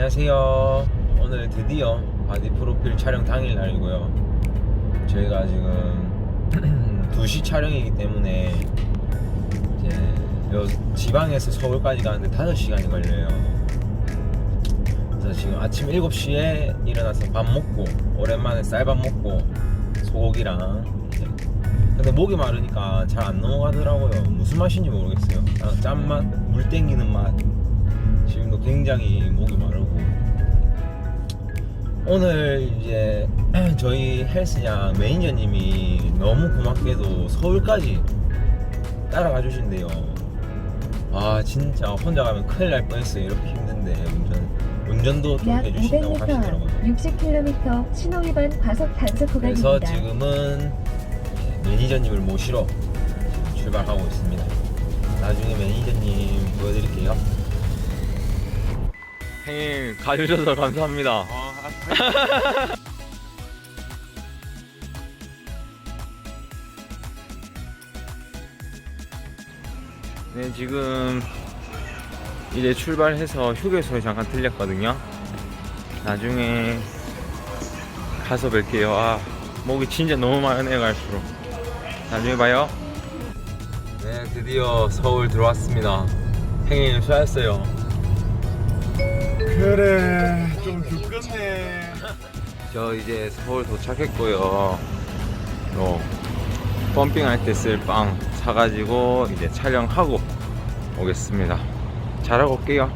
안녕하세요. 오늘 드디어 바디 프로필 촬영 당일날이고요. 저희가 지금 2시 촬영이기 때문에 이제 요 지방에서 서울까지 가는데 5시간이 걸려요. 그래서 지금 아침 7시에 일어나서 밥 먹고 오랜만에 쌀밥 먹고 소고기랑 근데 목이 마르니까 잘 안 넘어가더라고요. 무슨 맛인지 모르겠어요. 그냥 짠맛, 물 땡기는 맛. 지금도 굉장히 목이 마르고. 오늘 이제 저희 헬스장 매니저님이 너무 고맙게도 서울까지 따라가 주신대요. 아 진짜 혼자 가면 큰일 날 뻔했어요. 이렇게 힘든데 운전 운전도 좀 약 해주신다고 200m, 하시더라고요. 60km 신호 위반 과속 단속 그래서 구간입니다. 지금은 매니저님을 모시러 출발하고 있습니다. 나중에 매니저님 보여드릴게요 형님 가주셔서 감사합니다. 네 지금 이제 출발해서 휴게소에 잠깐 들렸거든요. 나중에 가서 뵐게요. 아 목이 진짜 너무 마르네 갈수록. 나중에 봐요. 네 드디어 서울 들어왔습니다. 형님 수고하셨어요 그래 좀 죽겠네. 저 이제 서울 도착했고요. 요 펌핑 할 때 쓸 빵 사가지고 이제 촬영하고 오겠습니다. 잘하고 올게요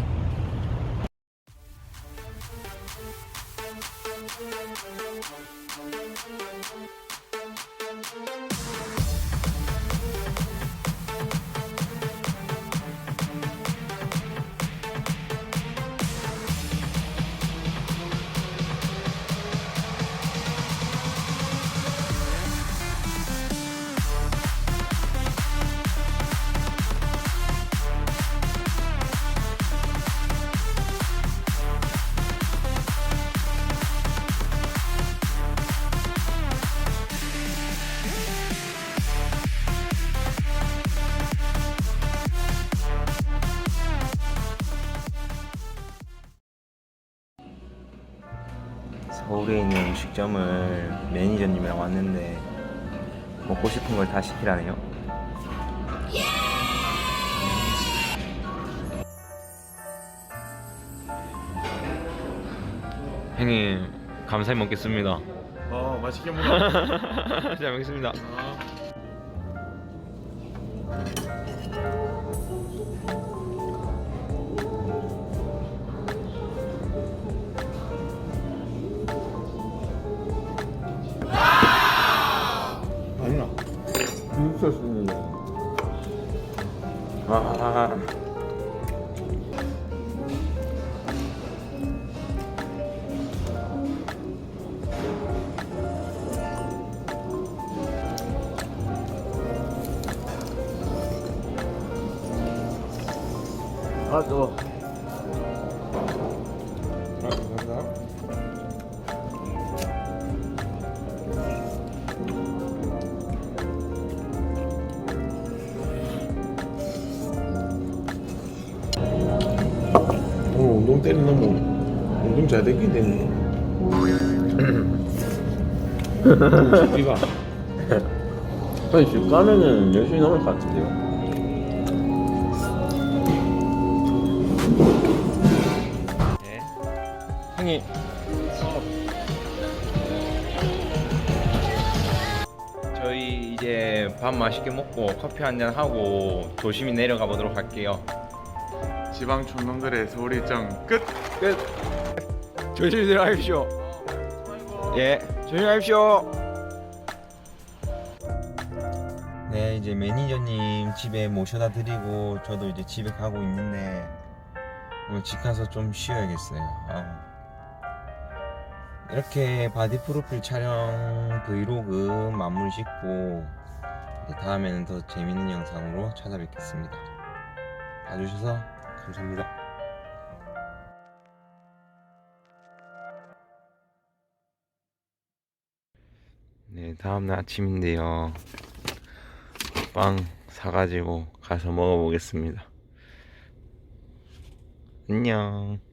서울에 있는 음식점을 매니저님이랑 왔는데 먹고 싶은 걸 다 시키라네요. 형님 감사히 먹겠습니다. 어 맛있게 먹어 잘 먹겠습니다. 아 육수 쓰는데. 와. 아, 또. 아 감사합니다 때리 너무 운동 잘 되긴 됐네 집이가 아니, 집 가면은 열심히 넘을 것 같은데요. 네. 형님. 저희 이제 밥 맛있게 먹고 커피 한 잔 하고 조심히 내려가 보도록 할게요. 지방 촌놈들의 서울 일정 끝 끝. 조심히 들어가십시오. 예, 조심히 가십시오. 네, 이제 매니저님 집에 모셔다 드리고 저도 이제 집에 가고 있는데 오늘 집 가서 좀 쉬어야겠어요. 아. 이렇게 바디 프로필 촬영 브이로그 마무리 짓고 다음에는 더 재밌는 영상으로 찾아뵙겠습니다. 봐주셔서 감사합니다. 네, 다음날 아침인데요. 빵 사가지고 가서 먹어보겠습니다. 안녕.